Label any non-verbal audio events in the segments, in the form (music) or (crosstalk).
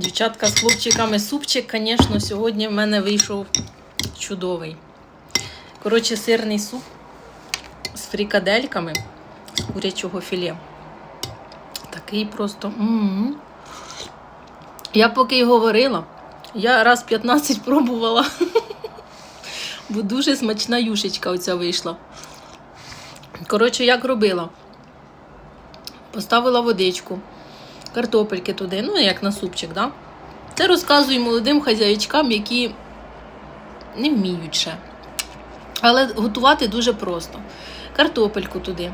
Дівчатка з хлопчиками супчик, звісно, сьогодні в мене вийшов чудовий. Коротше, сирний суп з фрікадельками з курячого філе. Такий просто. м Я поки й говорила, я раз 15 пробувала, (laughs) бо дуже смачна юшечка оця вийшла. Коротше, як робила? Поставила водичку, картопельки туди, ну як на супчик, да? Це розказую молодим хазяїчкам, які не вміють ще. Але готувати дуже просто. Картопельку туди.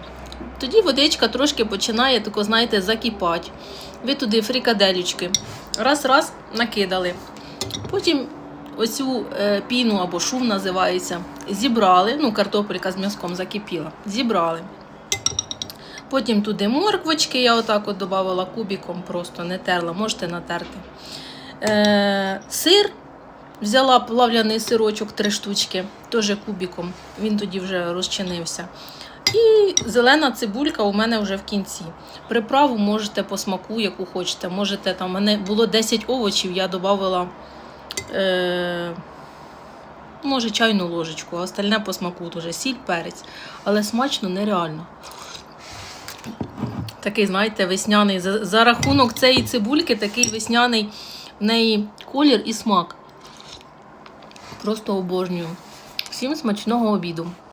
Тоді водичка трошки починає, тако, знаєте, закипати. Ви туди фрикаделючки. Раз-раз накидали. Потім оцю е, піну або шум називається. Зібрали. Ну, картопелька з м'язком закипіла. Зібрали. Потім туди морквочки, я отак от додавала кубиком, просто не терла, можете натерти. Е, сир. Взяла плавляний сирочок три штучки, теж кубиком. Він тоді вже розчинився. І зелена цибулька у мене вже в кінці. Приправу можете по смаку, яку хочете. Можете там, у мене було 10 овочів, я додавала е, може чайну ложечку, а остальне по смаку теж сіль, перець. Але смачно нереально. Такий, знаєте, весняний. За, за рахунок цієї цибульки такий весняний в неї колір і смак. Просто обожнюю. Всім смачного обіду.